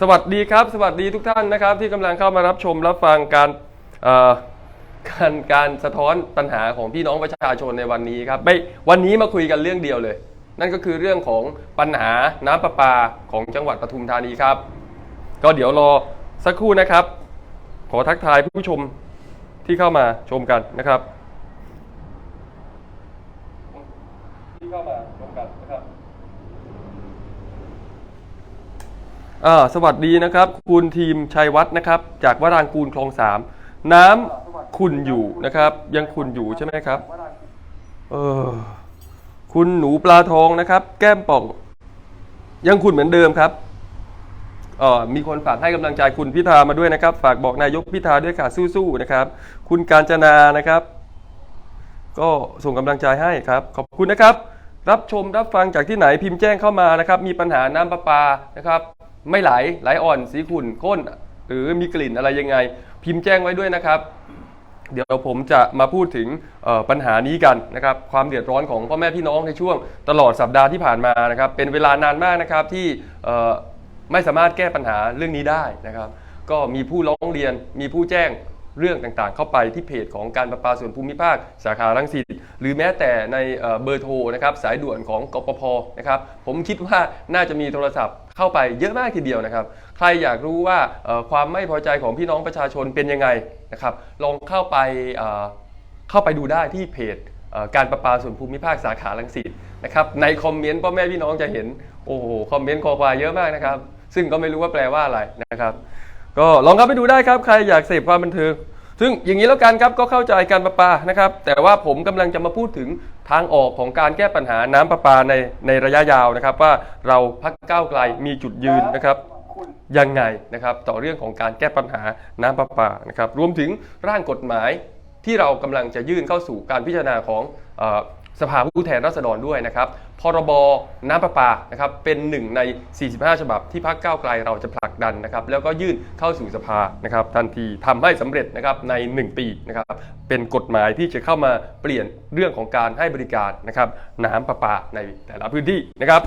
สวัสดีครับ สวัสดีทุกท่านนะครับ ที่กำลังเข้ามารับชมรับฟังการการการสะท้อนปัญหาของพี่น้องประชาชนในวันนี้ครับไม่วันนี้มาคุยกันเรื่องเดียวเลย นั่นก็คือเรื่องของปัญหาน้ำประปาของจังหวัดปทุมธานีครับ ก็เดี๋ยวรอสักครู่นะครับ ขอทักทายผู้ชมที่เข้ามาชมกันนะครับ ที่เข้ามาชมกันนะครับ อ่าสวัสดีนะครับ คุณทีมชัยวัฒน์นะครับ จากวรางกูลคลองสามน้ำขุ่นอยู่นะครับ ยังขุ่นอยู่ใช่ไหมครับ เออคุณหนูปลาทองนะครับ แก้มป่อง ยังขุ่นเหมือนเดิมครับเออมีคนฝากให้กำลังใจคุณพิธามาด้วยนะครับ ฝากบอกนายกพิธาด้วยค่ะสู้ๆนะครับ คุณการจนานะครับ ก็ส่งกำลังใจให้ครับ ขอบคุณนะครับ รับชมรับฟังจากที่ไหนพิมพ์แจ้งเข้ามานะครับ มีปัญหาน้ำประปานะครับ ไม่ไหลไหลอ่อนสีขุ่นข้นหรือมีกลิ่นอะไรยังไง พิมพ์แจ้งไว้ด้วยนะครับ เดี๋ยวผมจะมาพูดถึงปัญหานี้กันนะครับความเดือดร้อนของพ่อแม่พี่น้องในช่วงตลอดสัปดาห์ที่ผ่านมานะครับ เป็นเวลานานมากนะครับที่ไม่สามารถแก้ปัญหาเรื่องนี้ได้นะครับ ก็มีผู้ร้องเรียนมีผู้แจ้ง เรื่องต่างๆ เข้าไปที่เพจของการประปาส่วนภูมิภาค สาขารังสิตหรือแม้แต่ในเบอร์โทรนะครับสายด่วนของกปพนะครับผมคิดว่าน่าจะมีโทรศัพท์เข้าไปเยอะมากทีเดียวนะครับ ใครอยากรู้ว่าความไม่พอใจของพี่น้องประชาชนเป็นยังไงนะครับลองเข้าไปเข้าไปดูได้ที่เพจการประปาส่วนภูมิภาคสาขาลังสิตนะครับในคอมเมนต์พ่อแม่พี่น้องจะเห็น โอ้โหคอมเมนต์คอควายเยอะมากนะครับ ซึ่งก็ไม่รู้ว่าแปลว่าอะไรนะครับ ก็ลองเข้าไปดูได้ครับ ใครอยากเสพความบันเทิง ซึ่งอย่างนี้แล้วกันครับก็เข้าใจการประปานะครับ แต่ว่าผมกำลังจะมาพูดถึงทางออกของการแก้ปัญหาน้ำประปาในในระยะยาวนะครับ ว่าเราพักก้าวไกลมีจุดยืนนะครับยังไงนะครับต่อเรื่องของการแก้ปัญหาน้ำประปานะครับรวมถึงร่างกฎหมายที่เรากำลังจะยื่นเข้าสู่การพิจารณาของ สภาผู้แทนราษฎรด้วยนะครับ พรบน้ำประปานะครับเป็นหนึ่งใน 45 ฉบับที่พรรคก้าวไกลเราจะผลักดันนะครับ แล้วก็ยื่นเข้าสู่สภานะครับทันทีทำให้สำเร็จนะครับใน 1 ปีนะครับเป็นกฎหมายที่จะเข้ามาเปลี่ยนเรื่องของการให้บริการนะครับน้ำประปาในแต่ละพื้นที่นะครับ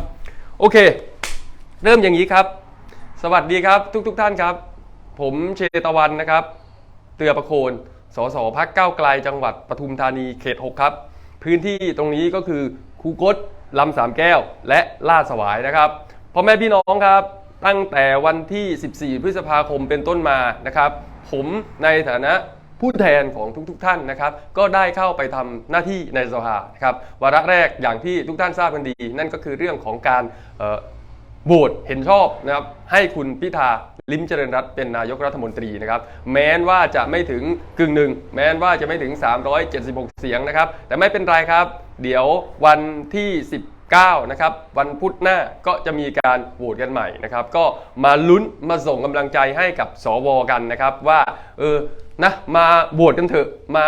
โอเค เริ่มอย่างนี้ครับ สวัสดีครับทุกทท่านครับ ผมเชตวันนะครับ เตือประโคนสสพักเก้าวไกลจังหวัดปทุมธานีเขต 6 ครับ พื้นที่ตรงนี้ก็คือคูกดลำสามแก้ว และลาดสวายนะครับพ่อแม่พี่น้องครับ ตั้งแต่วันที่ 14 พฤษภาคมเป็นต้นมานะครับ ผมในฐานะผู้แทนของทุกๆทท่านนะครับ ก็ได้เข้าไปทำหน้าที่ในสภาครับวาระแรกอย่างที่ทุกท่านทราบกันดี นั่นก็คือเรื่องของการโหวตเห็นชอบนะครับให้คุณพิธา ลิ้มเจริญรัตเป็นนายกรัฐมนตรีนะครับ แม้นว่าจะไม่ถึงกึ่งหนึ่ง แม้นว่าจะไม่ถึง 376 เสียงนะครับ แต่ไม่เป็นไรครับ เดี๋ยววันที่ 19 นะครับ วันพุธหน้าก็จะมีการโหวตกันใหม่นะครับ ก็มาลุ้นมาส่งกำลังใจให้กับสวกันนะครับ ว่า เออนะมาโหวตกันเถอะมา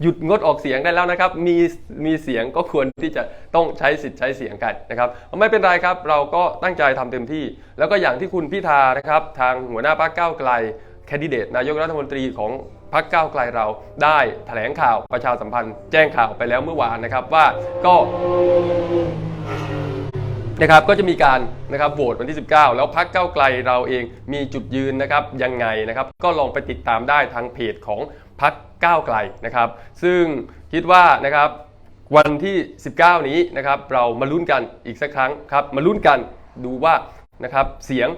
หยุดงดออกเสียงได้แล้วนะครับ มีมีเสียงก็ควรที่จะต้องใช้สิทธิ์ใช้เสียงกันนะครับไม่เป็นไรครับ เราก็ตั้งใจทำเต็มที่ แล้วก็อย่างที่คุณพิธานะครับ ทางหัวหน้าพรรคก้าวไกลแคนดิเดตนายกรัฐมนตรีของพรรคก้าวไกลเราได้แถลงข่าวประชาสัมพันธ์ แจ้งข่าวไปแล้วเมื่อวานนะครับว่าก็นะครับก็จะมีการนะครับโหวตวันที่ 19 แล้วพักเก้าไกลเราเองมีจุดยืนนะครับยังไงนะครับ ก็ลองไปติดตามได้ทางเพจของพัก ก้าวไกลนะครับ ซึ่งคิดว่านะครับวันที่ 19 นี้นะครับเรามาลุ้นกันอีกสักครั้งครับมาลุ้นกันดูว่านะครับเสียง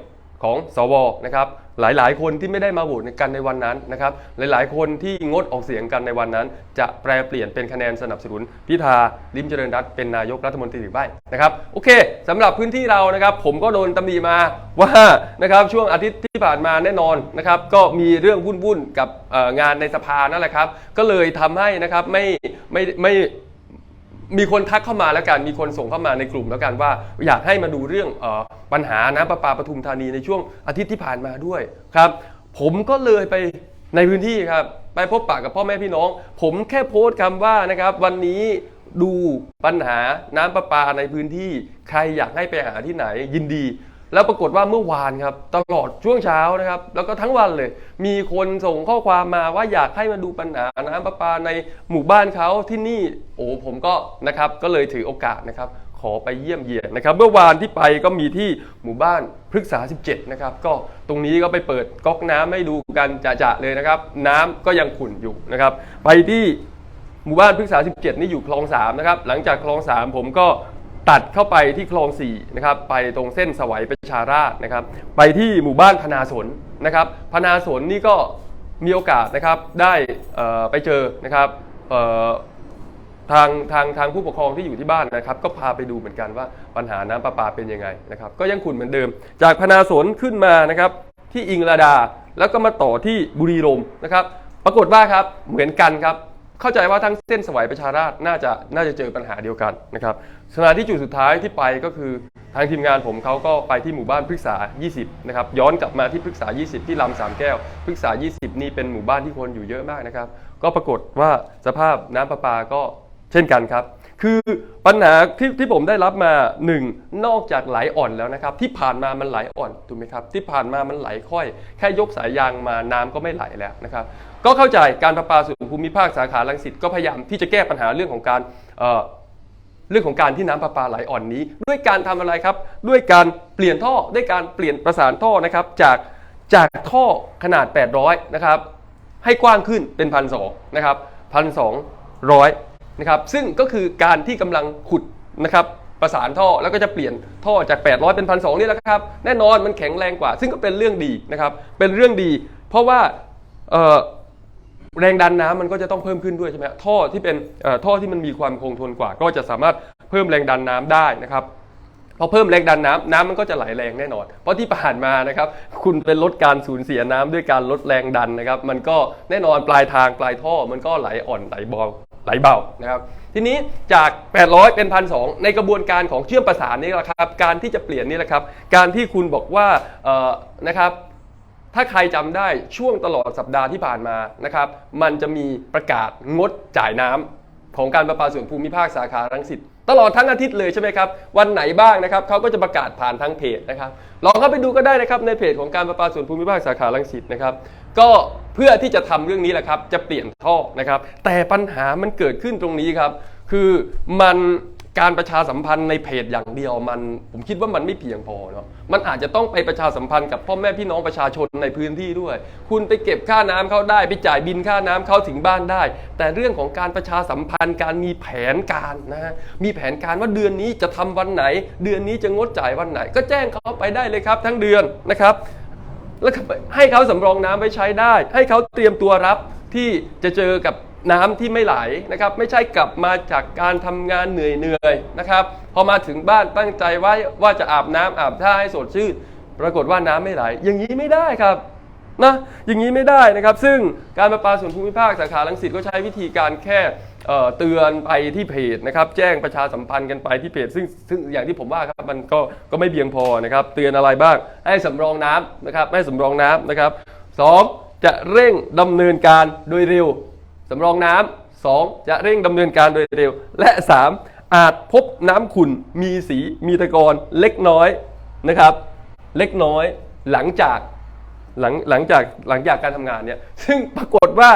ของสวนะครับ หลายๆ คนที่ไม่ได้มาโหวตกันในวันนั้นนะครับ หลายๆ คนที่งดออกเสียงกันในวันนั้น จะแปลเปลี่ยนเป็นคะแนนสนับสนุนพิธาลิมเจริญรัตน์เป็นนายกรัฐมนตรีหรือไม่นะครับ โอเคสำหรับพื้นที่เรานะครับ ผมก็โดนตำหนิมาว่านะครับช่วงอาทิตย์ที่ผ่านมาแน่นอนนะครับ ก็มีเรื่องวุ่นๆกับงานในสภานั่นแหละครับ ก็เลยทำให้นะครับไม่ไม่ไม่ มีคนทักเข้ามาแล้วกัน มีคนส่งเข้ามาในกลุ่มแล้วกันว่า อยากให้มาดูเรื่องออปัญหาน้ำประปาปทุมธานีในช่วงอาทิตย์ที่ผ่านมาด้วยครับ ผมก็เลยไปในพื้นที่ครับไปพบปะกับพ่อแม่พี่น้อง ผมแค่โพสต์คำว่านะครับ วันนี้ดูปัญหาน้ำประปาในพื้นที่ ใครอยากให้ไปหาที่ไหนยินดี แล้วปรากฏว่าเมื่อวานครับตลอดช่วงเช้านะครับ แล้วก็ทั้งวันเลย มีคนส่งข้อความมาว่าอยากให้มาดูปัญหาน้ำประปาในหมู่บ้านเขาที่นี่ โอ้ผมก็นะครับก็เลยถือโอกาสนะครับขอไปเยี่ยมเยียนนะครับ เมื่อวานที่ไปก็มีที่หมู่บ้านพฤกษา 17 นะครับ ก็ตรงนี้ก็ไปเปิดก๊อกน้ำให้ดูกันจะๆเลยนะครับ น้ำก็ยังขุ่นอยู่นะครับ ไปที่หมู่บ้านพฤกษา 17 นี่อยู่คลอง3นะครับ หลังจากคลอง 3 ผมก็ ตัดเข้าไปที่คลอง4นะครับไปตรงเส้นสวัยประชาราษฎร์นะครับ ไปที่หมู่บ้านพนาสนนะครับพนาสนนี่ก็มีโอกาสนะครับได้ไปเจอนะครับทางทางทางผู้ปกครองที่อยู่ที่บ้านนะครับ ก็พาไปดูเหมือนกันว่าปัญหาน้ำประปาเป็นยังไงนะครับ ก็ยังขุ่นเหมือนเดิม จากพนาสนขึ้นมานะครับ ที่อิงราดาแล้วก็มาต่อที่บุรีรมนะครับ ปรากฏว่าครับเหมือนกันครับ เข้าใจว่าทั้งเส้นสวัยประชาราษฎร์น่าจะน่าจะเจอปัญหาเดียวกันนะครับสถานที่จุดสุดท้ายที่ไปก็คือทางทีมงานผมเขาก็ไปที่หมู่บ้านพฤกษา 20 นะครับ ย้อนกลับมาที่พฤกษา 20 ที่ลำสามแก้วพฤกษา 20 นี่เป็นหมู่บ้านที่คนอยู่เยอะมากนะครับ ก็ปรากฏว่าสภาพน้ำประปาก็เช่นกันครับ คือปัญหาที่ที่ผมได้รับมาหนึ่งนอกจากไหลอ่อนแล้วนะครับ ที่ผ่านมามันไหลอ่อนถูกไหมครับ ที่ผ่านมามันไหลค่อย แค่ยกสายยางมาน้ำก็ไม่ไหลแล้วนะครับ ก็เข้าใจการประปาส่วนภูมิภาคสาขาลังสิตก็พยายามที่จะแก้ปัญหาเรื่องของการเเรื่องของการที่น้ำประปาไหลอ่อนนี้ ด้วยการทำอะไรครับ ด้วยการเปลี่ยนท่อด้วยการเปลี่ยนประสานท่อนะครับจากจากท่อขนาด 800 นะครับ ให้กว้างขึ้นเป็นพันสนะครับพันสองร้อยนะครับซึ่งก็คือการที่กำลังขุดนะครับประสานท่อแล้วก็จะเปลี่ยนท่อจาก 800 เป็นพันสนี่แหละครับ แน่นอนมันแข็งแรงกว่า ซึ่งก็เป็นเรื่องดีนะครับเป็นเรื่องดี เพราะว่า แรงดันน้ำมันก็จะต้องเพิ่มขึ้นด้วยใช่ไหมท่อที่เป็นท่อที่มันมีความคงทนกว่า ก็จะสามารถเพิ่มแรงดันน้ำได้นะครับพอเพิ่มแรงดันน้ำน้ำมันก็จะไหลแรงแน่นอน เพราะที่ผ่านมานะครับคุณเป็นลดการสูญเสียน้ำด้วยการลดแรงดันนะครับ มันก็แน่นอนปลายทางปลายท่อมันก็ไหลอ่อนไหลเบาไหลเบานะครับ ทีนี้จาก 800 เป็นพันสในกระบวนการของเชื่อมประสานนี่แหละครับ การที่จะเปลี่ยนนี่แหละครับ การที่คุณบอกว่านะครับ ถ้าใครจำได้ช่วงตลอดสัปดาห์ที่ผ่านมานะครับ มันจะมีประกาศงดจ่ายน้ำของการประปาส่วนภูมิภาคสาขารังสิตตลอดทั้งอาทิตย์เลยใช่ไหมครับ วันไหนบ้างนะครับเขาก็จะประกาศผ่านทางเพจนะครับลองเข้าไปดูก็ได้นะครับในเพจของการประปาส่วนภูมิภาคสาขารังสิตนะครับ ก็เพื่อที่จะทำเรื่องนี้แหละครับ จะเปลี่ยนท่อนะครับ แต่ปัญหามันเกิดขึ้นตรงนี้ครับ คือมัน การประชาสัมพันธ์ในเพจอย่างเดียวมัน ผมคิดว่ามันไม่เพียงพอเนาะมันอาจจะต้องไปประชาสัมพันธ์กับพ่อแม่พี่น้องประชาชนในพื้นที่ด้วย คุณไปเก็บค่าน้ำเขาได้ไปจ่ายบินค่าน้ำเขาถึงบ้านได้ แต่เรื่องของการประชาสัมพันธ์การมีแผนการนะฮะมีแผนการว่าเดือนนี้จะทำวันไหน เดือนนี้จะงดจ่ายวันไหน ก็แจ้งเขาไปได้เลยครับ ทั้งเดือนนะครับแล้วให้เขาสำรองน้ำไว้ใช้ได้ ให้เขาเตรียมตัวรับที่จะเจอกับ น้ำที่ไม่ไหลนะครับ ไม่ใช่กลับมาจากการทำงานเหนื่อยๆนะครับพอมาถึงบ้านตั้งใจไว้ว่าจะอาบน้ำอาบท่าให้สดชื่นปรากฏว่าน้ำไม่ไหล อย่างนี้ไม่ได้ครับนะอย่างนี้ไม่ได้นะครับ ซึ่งการประปาส่วนภูมิภาคสาขาลังสิตก็ใช้วิธีการแค่เตือนไปที่เพจนะครับ แจ้งประชาสัมพันธ์กันไปที่เพจ ซึ่งซึ่งอย่างที่ผมว่าครับมันก็ก็ไม่เพียงพอนะครับ เตือนอะไรบ้าง ให้สำรองน้ำนะครับให้สำรองน้ำนะครับสองจะเร่งดำเนินการโดยเร็ว สำรองน้ำสองจะเร่งดำเนินการโดยเร็ว และ 3 อาจพบน้ำขุ่นมีสีมีตะกอนเล็กน้อยนะครับ เล็กน้อยหลังจากหลังหลังจากหลังจากการทำงานเนี่ยซึ่งปรากฏว่า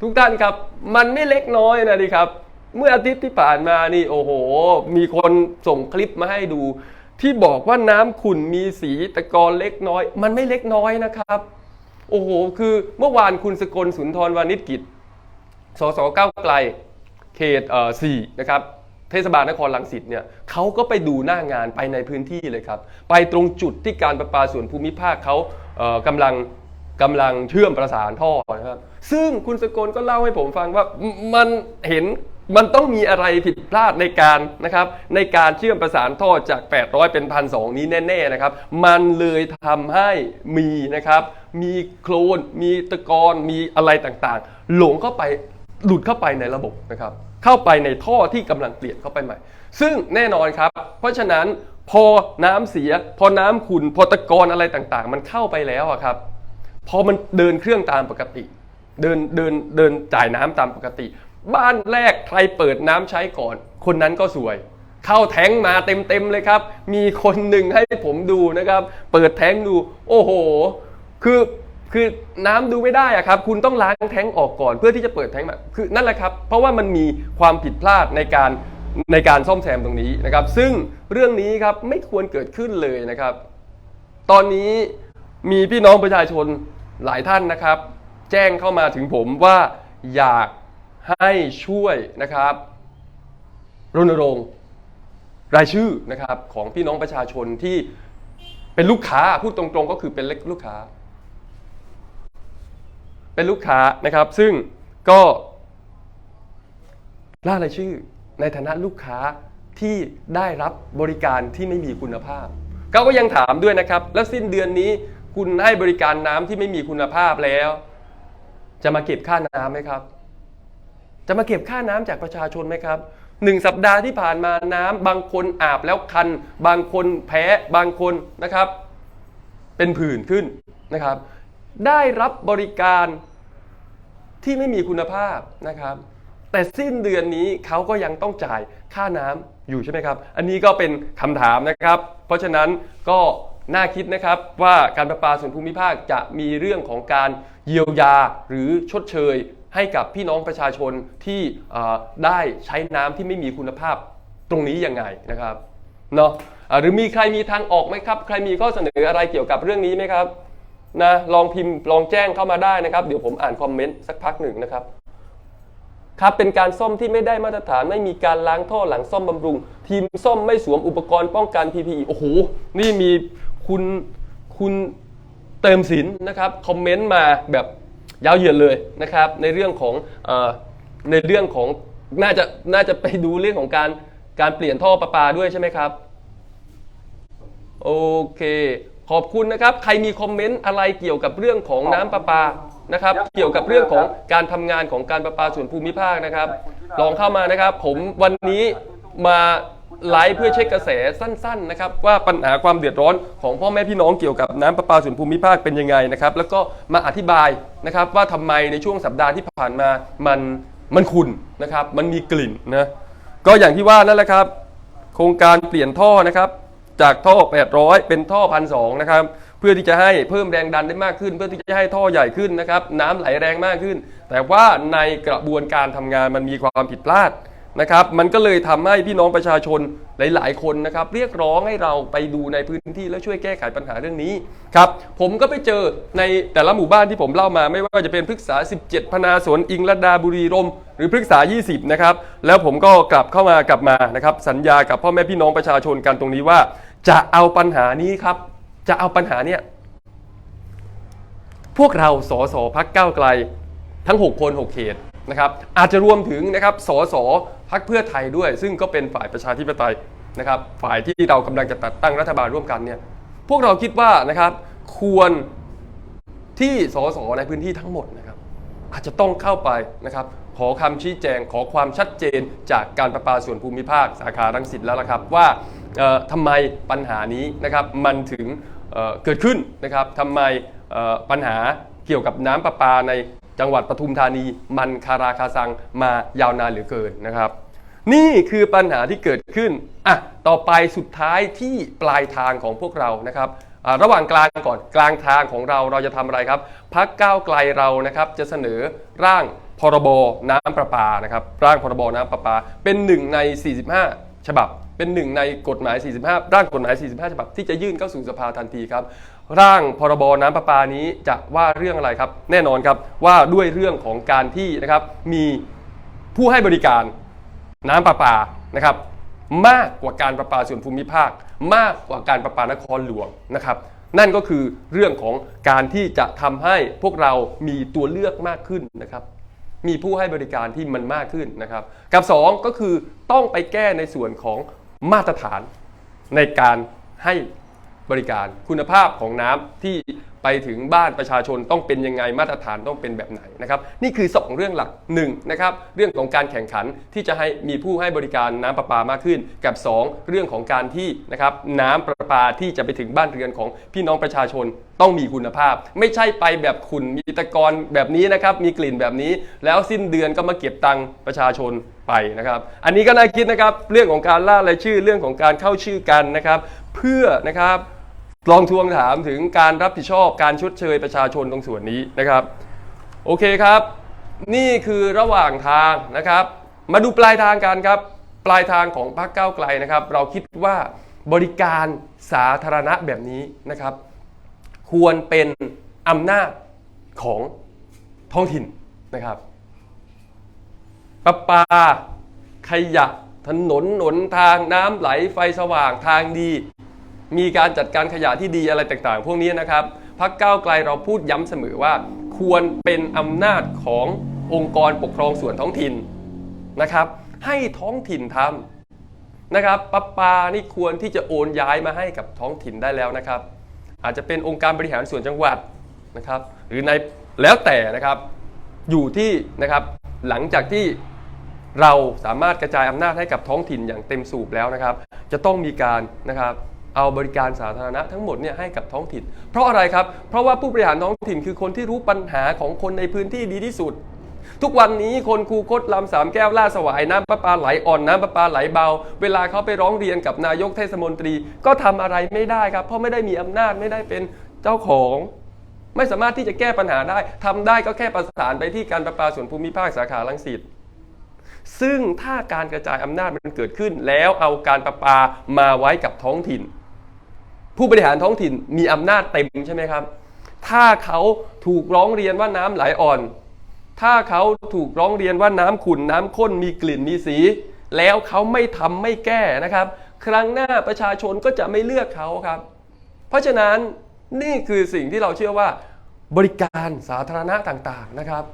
ทุกท่านครับมันไม่เล็กน้อยนะดิครับ เมื่ออาทิตย์ที่ผ่านมานี่โอ้โห มีคนส่งคลิปมาให้ดู ที่บอกว่าน้ำขุ่นมีสีตะกอนเล็กน้อย มันไม่เล็กน้อยนะครับ โอ้โห คือเมื่อวานคุณสกลสุนทรวานิชกิจ สสก้าไกลเขตเอ่อสี่นะครับเทศบาลนครลังสิตเนี่ยเขาก็ไปดูหน้างานไปในพื้นที่เลยครับ ไปตรงจุดที่การประปาส่วนภูมิภาคเขาเอ่อกำลังกำลังเชื่อมประสานท่อนะครับ ซึ่งคุณสกลก็เล่าให้ผมฟังว่ามันเห็นมันต้องมีอะไรผิดพลาดในการนะครับในการเชื่อมประสานท่อจาก 800 เป็นพันสนี้แน่ ๆนะครับ มันเลยทำให้มีนะครับ มีโคลน มีตะกอนมีอะไรต่างๆ หลงเข้าไป หลุดเข้าไปในระบบนะครับเข้าไปในท่อที่กำลังเปลี่ยนเข้าไปใหม่ ซึ่งแน่นอนครับ เพราะฉะนั้นพอน้ำเสีย พอน้ำขุ่นพอตะกอนอะไรต่างๆ มันเข้าไปแล้วอะครับ พอมันเดินเครื่องตามปกติ เดินเดินเดินจ่ายน้ำตามปกติ บ้านแรกใครเปิดน้ำใช้ก่อน คนนั้นก็สวย เข้าแท้งมาเต็มๆเลยครับ มีคนหนึ่งให้ผมดูนะครับ เปิดแท้งดู โอ้โห คือ คือน้ำดูไม่ได้อะครับ คุณต้องล้างแท้งออกก่อนเพื่อที่จะเปิดแท้งมาคือนั่นแหละครับ เพราะว่ามันมีความผิดพลาดในการในการซ่อมแซมตรงนี้นะครับ ซึ่งเรื่องนี้ครับไม่ควรเกิดขึ้นเลยนะครับ ตอนนี้มีพี่น้องประชาชนหลายท่านนะครับ แจ้งเข้ามาถึงผมว่าอยากให้ช่วยนะครับรณรงค์รายชื่อนะครับของพี่น้องประชาชนที่เป็นลูกค้าพูดตรงๆ ก็คือเป็นเล็กลูกค้า เป็นลูกค้านะครับ ซึ่งก็ล่ารายชื่อในฐานะลูกค้าที่ได้รับบริการที่ไม่มีคุณภาพเขาก็ยังถามด้วยนะครับ แล้วสิ้นเดือนนี้คุณให้บริการน้ำที่ไม่มีคุณภาพแล้ว จะมาเก็บค่าน้ำไหมครับ จะมาเก็บค่าน้ำจากประชาชนไหมครับหนึ่งสัปดาห์ที่ผ่านมาน้ำบางคนอาบแล้วคัน บางคนแพ้บางคนนะครับ เป็นผื่นขึ้นนะครับ ได้รับบริการ ที่ไม่มีคุณภาพนะครับ แต่สิ้นเดือนนี้เขาก็ยังต้องจ่ายค่าน้ำอยู่ใช่ไหมครับ อันนี้ก็เป็นคำถามนะครับ เพราะฉะนั้นก็น่าคิดนะครับว่าการประปาส่วนภูมิภาคจะมีเรื่องของการเยียวยาหรือชดเชยให้กับพี่น้องประชาชนที่ได้ใช้น้ำที่ไม่มีคุณภาพตรงนี้ยังไงนะครับเนาะหรือมีใครมีทางออกไหมครับ ใครมีข้อเสนออะไรเกี่ยวกับเรื่องนี้ไหมครับ นะลองพิมพ์ลองแจ้งเข้ามาได้นะครับ เดี๋ยวผมอ่านคอมเมนต์สักพักหนึ่งนะครับครับเป็นการซ่อมที่ไม่ได้มาตรฐานไม่มีการล้างท่อหลังซ่อมบำรุง ทีมซ่อมไม่สวมอุปกรณ์ป้องกัน PPE โอ้โหนี่มีคุณคุณเติมสินนะครับคอมเมนต์มาแบบยาวเหยียดเลยนะครับ ในเรื่องของอในเรื่องของน่าจะน่าจะไปดูเรื่องของการการเปลี่ยนท่อประปาด้วยใช่ไหมครับ โอเค ขอบคุณนะครับ ใครมีคอมเมนต์อะไรเกี่ยวกับเรื่องของน้ำประปานะครับ เกี่ยวกับเรื่องของการทำงานของการประปาส่วนภูมิภาคนะครับ ลองเข้ามานะครับ ผมวันนี้มาไลฟ์เพื่อเช็คกระแสสั้นๆนะครับว่าปัญหาความเดือดร้อนของพ่อแม่พี่น้องเกี่ยวกับน้ำประปาส่วนภูมิภาคเป็นยังไงนะครับ แล้วก็มาอธิบายนะครับว่าทำไมในช่วงสัปดาห์ที่ผ่านมามันมันขุ่นนะครับ มันมีกลิ่นนะก็อย่างที่ว่านั่นแหละครับ โครงการเปลี่ยนท่อนะครับ จากท่อ 800 เป็นท่อพันสนะครับเพื่อที่จะให้เพิ่มแรงดันได้มากขึ้น เพื่อที่จะให้ท่อใหญ่ขึ้นนะครับน้ำไหลแรงมากขึ้น แต่ว่าในกระบวนการทำงานมันมีความผิดพลาดนะครับ มันก็เลยทำให้พี่น้องประชาชนหลาย ๆ คนนะครับ เรียกร้องให้เราไปดูในพื้นที่แล้วช่วยแก้ไขปัญหาเรื่องนี้ครับ ผมก็ไปเจอในแต่ละหมู่บ้านที่ผมเล่ามา ไม่ว่าจะเป็นพฤกษา 17 พนาสวนอิงลดาบุรีรม หรือพฤกษา 20 นะครับ แล้วผมก็กลับเข้ามากลับมานะครับ สัญญากับพ่อแม่พี่น้องประชาชนกันตรงนี้ว่า จะเอาปัญหานี้ครับ จะเอาปัญหาเนี้ยพวกเราสสพักเก้าไกลทั้ง 6 คน 6 เขตนะครับอาจจะรวมถึงนะครับสสพักเพื่อไทยด้วย ซึ่งก็เป็นฝ่ายประชาธิปไตยนะครับ ฝ่ายที่เรากำลังจะตัดตั้งรัฐบาลร่วมกันเนี่ยพวกเราคิดว่านะครับควรที่สสในพื้นที่ทั้งหมดนะครับ อาจจะต้องเข้าไปนะครับ ขอคำชี้แจงขอความชัดเจนจากการประปาส่วนภูมิภาคสาขารังสิตแล้วละครับว่า ทำไมปัญหานี้นะครับมันถึงเเกิดขึ้นนะครับทำไมปัญหาเกี่ยวกับน้ำประปาในจังหวัดปทุมธานีมันคาราคาซังมายาวนานเหลือเกินนะครับ นี่คือปัญหาที่เกิดขึ้นอะต่อไปสุดท้ายที่ปลายทางของพวกเรานะครับระหว่างกลางก่อนกลางทางของเราเราจะทำอะไรครับพักก้าวไกลเรานะครับจะเสนอร่างพรบน้ำประปานะครับร่างพรบน้ำประปาเป็นหนึ่งใน 45 ฉบับ เป็นหนึ่งในกฎหมาย 45 ร่างกฎหมาย 45 ฉบับที่จะยื่นเข้าสู่สภาทันทีครับ ร่างพรบน้ำประปานี้จะว่าเรื่องอะไรครับ แน่นอนครับว่าด้วยเรื่องของการที่นะครับมีผู้ให้บริการน้ำประปานะครับมากกว่าการประปาส่วนภูมิภาค มากกว่าการประปานครหลวงนะครับ นั่นก็คือเรื่องของการที่จะทำให้พวกเรามีตัวเลือกมากขึ้นนะครับ มีผู้ให้บริการที่มันมากขึ้นนะครับ กับ 2 ก็คือต้องไปแก้ในส่วนของ มาตรฐานในการให้บริการคุณภาพของน้ำที่ ไปถึงบ้านประชาชนต้องเป็นยังไงมาตรฐานต้องเป็นแบบไหนนะครับนี่คือ 2 เรื่องหลัก1นะครับเรื่องของการแข่งขันที่จะให้มีผู้ให้บริการน้ำประปามากขึ้น กับ 2 เรื่องของการที่นะครับน้ำประปาที่จะไปถึงบ้านเรือนของพี่น้องประชาชนต้องมีคุณภาพ ไม่ใช่ไปแบบขุนมีตะกอนแบบนี้นะครับมีกลิ่นแบบนี้ แล้วสิ้นเดือนก็มาเก็บตังค์ประชาชนไปนะครับอันนี้ก็น่าคิดนะครับเรื่องของการล่ารายชื่อเรื่องของการเข้าชื่อกันนะครับเพื่อนะครับ ลองทวงถามถึงการรับผิดชอบการชดเชยประชาชนตรงส่วนนี้นะครับ โอเคครับ นี่คือระหว่างทางนะครับ มาดูปลายทางกันครับ ปลายทางของพรรคก้าวไกลนะครับ เราคิดว่าบริการสาธารณะแบบนี้นะครับ ควรเป็นอำนาจของท้องถิ่นนะครับประปาขยะถนนหนทางน้ำไหลไฟสว่างทางดี มีการจัดการขยะที่ดีอะไรต่างๆ พวกนี้นะครับพักก้าวไกลเราพูดย้ำเสมอว่า ควรเป็นอำนาจขององค์กรปกครองส่วนท้องถิ่นนะครับ ให้ท้องถิ่นทำนะครับปะปานี่ควรที่จะโอนย้ายมาให้กับท้องถิ่นได้แล้วนะครับ อาจจะเป็นองค์การบริหารส่วนจังหวัดนะครับ หรือในแล้วแต่นะครับอยู่ที่นะครับหลังจากที่เราสามารถกระจายอำนาจให้กับท้องถิ่นอย่างเต็มสูบแล้วนะครับ จะต้องมีการนะครับ เอาบริการสาธารณะทั้งหมดเนี่ยให้กับท้องถิ่น เพราะอะไรครับ เพราะว่าผู้บริหารท้องถิ่นคือคนที่รู้ปัญหาของคนในพื้นที่ดีที่สุด ทุกวันนี้คนคูคตลำสามแก้วล่าสวายน้ำประปาไหลอ่อนน้ำประปาไหลเบา เวลาเขาไปร้องเรียนกับนายกเทศมนตรี ก็ทำอะไรไม่ได้ครับ เพราะไม่ได้มีอำนาจไม่ได้เป็นเจ้าของไม่สามารถที่จะแก้ปัญหาได้ทำได้ก็แค่ประสานไปที่การประปาส่วนภูมิภาคสาขาลังสิต ซึ่งถ้าการกระจายอำนาจมันเกิดขึ้น แล้วเอาการประปามาไว้กับท้องถิ่น ผู้บริหารท้องถิ่นมีอำนาจเต็มใช่ไหมครับ ถ้าเขาถูกร้องเรียนว่าน้ำไหลอ่อน ถ้าเขาถูกร้องเรียนว่าน้ำขุ่นน้ำข้นมีกลิ่นมีสี แล้วเขาไม่ทำไม่แก้นะครับ ครั้งหน้าประชาชนก็จะไม่เลือกเขาครับ เพราะฉะนั้นนี่คือสิ่งที่เราเชื่อว่าบริการสาธารณะต่างๆนะครับ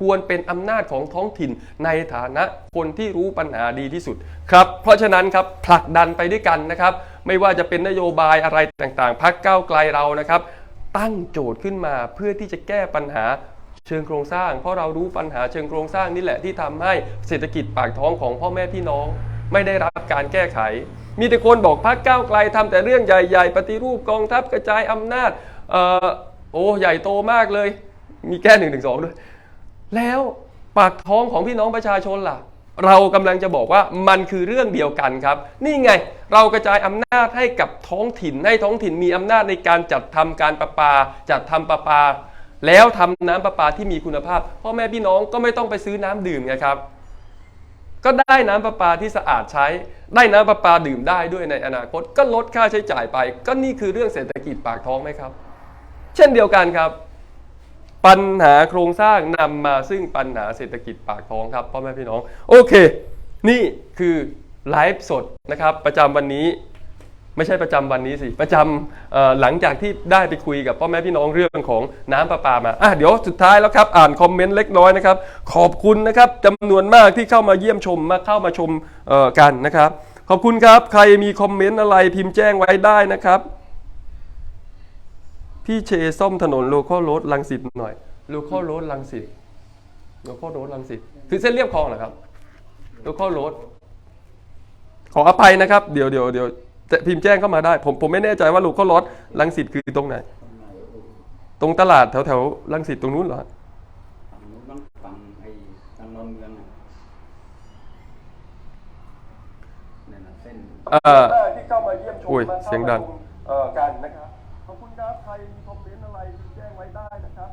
ควรเป็นอำนาจของท้องถิ่นในฐานะคนที่รู้ปัญหาดีที่สุดครับ เพราะฉะนั้นครับผลักดันไปด้วยกันนะครับ ไม่ว่าจะเป็นนโยบายอะไรต่างๆ พักก้าวไกลเรานะครับ ตั้งโจทย์ขึ้นมาเพื่อที่จะแก้ปัญหาเชิงโครงสร้าง เพราะเรารู้ปัญหาเชิงโครงสร้างนี่แหละที่ทำให้เศรษฐกิจปากท้องของพ่อแม่พี่น้อง ไม่ได้รับการแก้ไข มีแต่คนบอกพักก้าวไกลทำแต่เรื่องใหญ่ ๆ ปฏิรูปกองทัพกระจายอำนาจออโอ้ใหญ่โตมากเลย มีแก้หนึ่งถึงสองด้วย แล้วปากท้องของพี่น้องประชาชนล่ะ เรากำลังจะบอกว่ามันคือเรื่องเดียวกันครับ นี่ไงเรากระจายอำนาจให้กับท้องถิ่นให้ท้องถิ่นมีอำนาจในการจัดทำการประปา จัดทำประปา แล้วทำน้ำประปาที่มีคุณภาพพ่อแม่พี่น้องก็ไม่ต้องไปซื้อน้ำดื่มไงครับ ก็ได้น้ำประปาที่สะอาดใช้ ได้น้ำประปาดื่มได้ด้วยในอนาคต ก็ลดค่าใช้จ่ายไป ก็นี่คือเรื่องเศรษฐกิจปากท้องไหมครับ เช่นเดียวกันครับ ปัญหาโครงสร้างนำมาซึ่งปัญหาเศรษฐกิจปากท้องครับพ่อแม่พี่น้อง โอเค นี่คือไลฟ์สดนะครับ ประจำวันนี้ไม่ใช่ประจำวันนี้สิ ประจำหลังจากที่ได้ไปคุยกับพ่อแม่พี่น้องเรื่องของน้ำประปามาอะเดี๋ยวสุดท้ายแล้วครับ อ่านคอมเมนต์เล็กน้อยนะครับ ขอบคุณนะครับจำนวนมากที่เข้ามาเยี่ยมชมมาเข้ามาชมกันนะครับ ขอบคุณครับ ใครมีคอมเมนต์อะไรพิมพ์แจ้งไว้ได้นะครับ พี่เชซ่อมถนนโลคอลโรดลังสิตหน่อยโลคอลโรดลังสิตโลคอลโรดลังสิตคือเส้นเรียบคลองเหรอครับโลคอลโรดขออภัยนะครับ เดี๋ยวเดี๋ยวเดี๋ยวจะพิมพ์แจ้งเข้ามาได้ ผมผมไม่แน่ใจว่าโลคอลโรดลังสิตคือตรงไหน ตรงตลาดแถวแถวลังสิตตรงนู้นเหรอฝั่งนู้นบ้างฝั่งไอ้ทางนนท์เมืองน่ะนั่นน่ะเส้นเอ่อที่เข้ามาเยี่ยมชมอุ้ยมาข้าเสียงดังมาชมเอ่อกันนะครับขอบคุณครับใครมีคอมเมนต์อะไรแจ้งไว้ได้นะครับ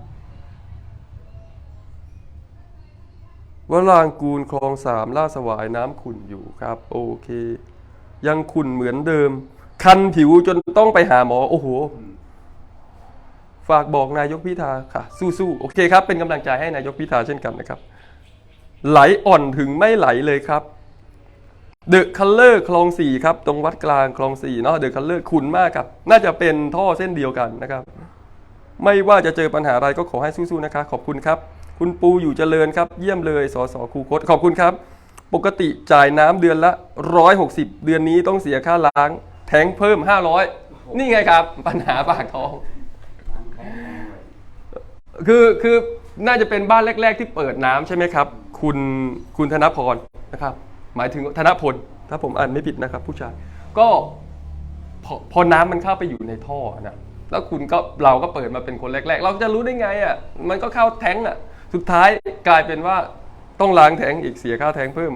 วรางกูลคลองสามล่าสวายน้ำขุ่นอยู่ครับ โอเค ยังขุ่นเหมือนเดิม คันผิวจนต้องไปหาหมอ โอ้โห ฝากบอกนายกพิธาค่ะ สู้ๆโอเคครับ เป็นกำลังใจให้นายกพิธาเช่นกันนะครับ ไหลอ่อนถึงไม่ไหลเลยครับเดอะคัลเลอร์คลองสี่ครับ ตรงวัดกลางคลองสี่เนาะเดอะคัลเลอร์ขุ่นมากครับ น่าจะเป็นท่อเส้นเดียวกันนะครับ ไม่ว่าจะเจอปัญหาอะไรก็ขอให้สู้ๆนะคะ ขอบคุณครับ คุณปูอยู่เจริญครับ เยี่ยมเลยสสครูโคตขอบคุณครับ ปกติจ่ายน้ำเดือนละ 160 เดือนนี้ต้องเสียค่าล้าง แทงเพิ่ม 500 นี่ไงครับ ปัญหาปากท้อง คือคือน่าจะเป็นบ้านแรก ๆ ที่เปิดน้ำใช่ไหมครับ คุณคุณธนพรนะครับ หมายถึงธนพล ถ้าผมอ่านไม่ผิดนะครับ ผู้ชายก็พอพอน้ำมันเข้าไปอยู่ในท่อนะ แล้วคุณก็เราก็เปิดมาเป็นคนแรก ๆ เราจะรู้ได้ไงอะมันก็เข้าแท้งอะ สุดท้ายกลายเป็นว่าต้องล้างแท้งอีกเสียค่าแท้งเพิ่ม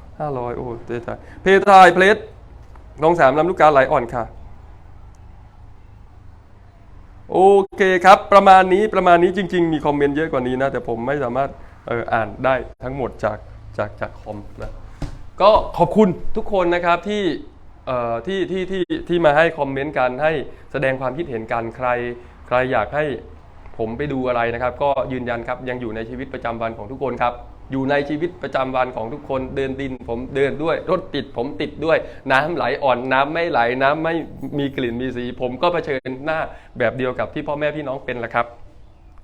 500โอ้เจ๊ตายเพทายเพลสลองสามลำลูกกาไหลอ่อนค่ะ โอเคครับ ประมาณนี้ประมาณนี้จริง ๆ มีคอมเมนต์เยอะกว่านี้นะ แต่ผมไม่สามารถอออ่านได้ทั้งหมดจากจากจากคอมนะก็ขอบคุณทุกคนนะครับที่ ที่ที่ที่ที่มาให้คอมเมนต์กันให้แสดงความคิดเห็นกันใคร ใครอยากให้ผมไปดูอะไรนะครับ ก็ยืนยันครับยังอยู่ในชีวิตประจำวันของทุกคนครับ อยู่ในชีวิตประจำวันของทุกคนเดินดิน ผมเดินด้วย รถติดผมติดด้วย น้ำไหลอ่อนน้ำไม่ไหลน้ำไม่มีกลิ่นมีสี ผมก็เผชิญหน้าแบบเดียวกับที่พ่อแม่พี่น้องเป็นแหละครับ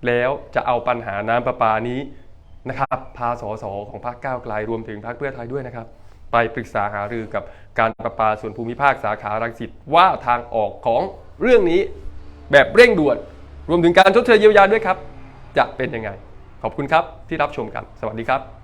แล้วจะเอาปัญหาน้ำประปานี้นะครับพาสสของพรรคก้าวไกลรวมถึงพรรคเพื่อไทยด้วยนะครับ ไปปรึกษาหารือกับการประปาส่วนภูมิภาคสาขารังสิตว่าทางออกของเรื่องนี้แบบเร่งด่วน รวมถึงการชดเชยเยียวยาด้วยครับ จะเป็นยังไง ขอบคุณครับที่รับชมกัน สวัสดีครับ